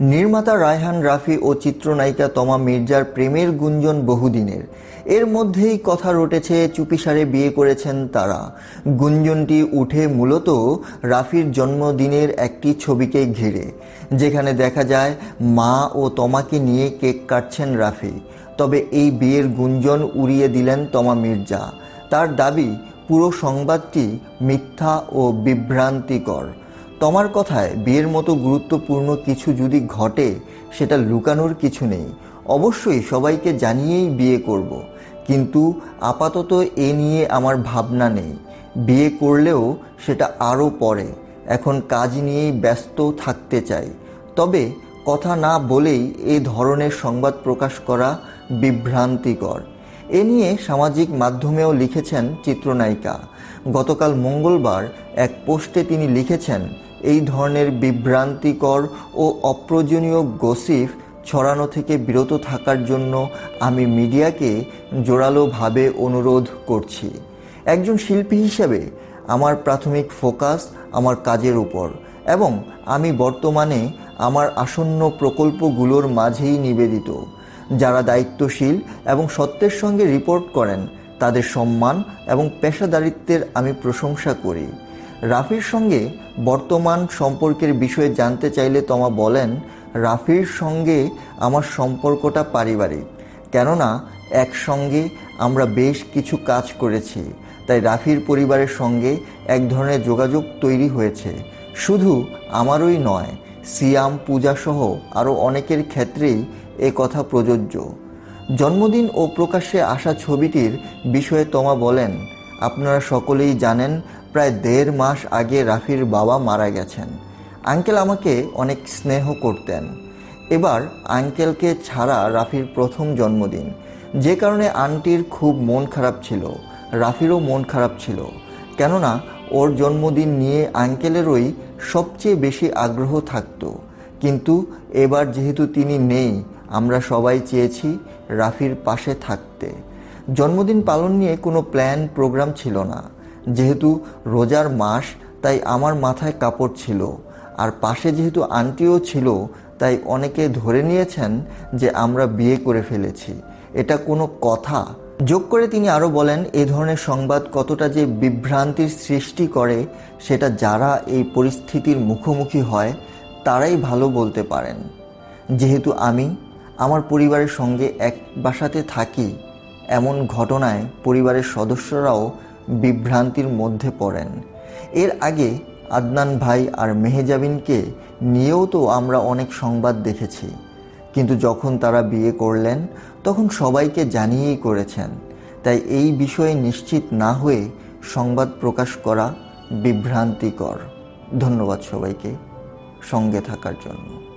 নির্মাতা রায়হান রাফি ও চিত্রনায়িকা তমা মির্জার প্রেমের গুঞ্জন বহুদিনের। এর মধ্যেই কথা রটেছে চুপিসারে বিয়ে করেছেন তারা। গুঞ্জনটি উঠে মূলত রাফির জন্মদিনের একটি ছবিকে ঘিরে, যেখানে দেখা যায় মা ও তমাকে নিয়ে কেক কাটছেন রাফি। তবে এই বিয়ের গুঞ্জন উড়িয়ে দিলেন তমা মির্জা। তার দাবি, পুরো সংবাদটি মিথ্যা ও বিভ্রান্তিকর। তোমার কথায় বিয়ের মতো গুরুত্বপূর্ণ কিছু যদি ঘটে, সেটা লুকানোর কিছু নেই। অবশ্যই সবাইকে জানিয়েই বিয়ে করব। কিন্তু আপাতত এ নিয়ে আমার ভাবনা নেই। বিয়ে করলেও সেটা আরও পরে। এখন কাজ নিয়েই ব্যস্ত থাকতে চাই। তবে কথা না বলেই এ ধরনের সংবাদ প্রকাশ করা বিভ্রান্তিকর। এ নিয়ে সামাজিক মাধ্যমেও লিখেছেন চিত্রনায়িকা। গতকাল মঙ্গলবার এক পোস্টে তিনি লিখেছেন এই ধরনের বিভ্রান্তিকর ও অপ্রয়োজনীয় গসিফ ছড়ানো থেকে বিরত থাকার জন্য আমি মিডিয়াকে জোরালোভাবে অনুরোধ করছি। একজন শিল্পী হিসেবে আমার প্রাথমিক ফোকাস আমার কাজের উপর এবং আমি বর্তমানে আমার আসন্ন প্রকল্পগুলোর মাঝেই নিবেদিত। যারা দায়িত্বশীল এবং সত্যের সঙ্গে রিপোর্ট করেন, তাদের সম্মান এবং পেশাদারিত্বের আমি প্রশংসা করি। রাফির সঙ্গে বর্তমান সম্পর্কের বিষয়ে জানতে চাইলে তমা বলেন, রাফির সঙ্গে আমার সম্পর্কটা পারিবারিক। কেননা, একসঙ্গে আমরা বেশ কিছু কাজ করেছি। তাই রাফির পরিবারের সঙ্গে এক ধরনের যোগাযোগ তৈরি হয়েছে। শুধু আমারই নয়, সিয়াম, পূজা সহ আরও অনেকের ক্ষেত্রেই এ কথা প্রযোজ্য। জন্মদিন ও প্রকাশ্যে আসা ছবিটির বিষয়ে তমা বলেন, আপনারা সকলেই জানেন প্রায় দেড় মাস আগে রাফির বাবা মারা গেছেন। আঙ্কেল আমাকে অনেক স্নেহ করতেন। এবার আঙ্কেলকে ছাড়া রাফির প্রথম জন্মদিন। যে কারণে আন্টির খুব মন খারাপ ছিল, রাফিরও মন খারাপ ছিল। কেননা, ওর জন্মদিন নিয়ে আঙ্কেলেরই সবচেয়ে বেশি আগ্রহ থাকতো। কিন্তু এবার যেহেতু তিনি নেই, আমরা সবাই চেয়েছি রাফির পাশে থাকতে। জন্মদিন পালন নিয়ে কোনো প্ল্যান, প্রোগ্রাম ছিল না। যেহেতু রোজার মাস, তাই আমার মাথায় কাপড় ছিল। আর পাশে যেহেতু আন্টিও ছিল, তাই অনেকে ধরে নিয়েছেন যে আমরা বিয়ে করে ফেলেছি। এটা কোনো কথা। যোগ করে তিনি আরও বলেন, এ ধরনের সংবাদ কতটা যে বিভ্রান্তির সৃষ্টি করে, সেটা যারা এই পরিস্থিতির মুখোমুখি হয়, তারাই ভালো বলতে পারেন। যেহেতু আমি আমার পরিবারের সঙ্গে এক বাসাতে থাকি, এমন ঘটনায় পরিবারের সদস্যরাও বিভ্রান্তির মধ্যে পড়েন। এর আগে আদনান ভাই আর মেহেজাবিনকে নিয়েও তো আমরা অনেক সংবাদ দেখেছি। কিন্তু যখন তারা বিয়ে করলেন, তখন সবাইকে জানিয়েই করেছেন। তাই এই বিষয়ে নিশ্চিত না হয়ে সংবাদ প্রকাশ করা বিভ্রান্তিকর। ধন্যবাদ সবাইকে সঙ্গে থাকার জন্য।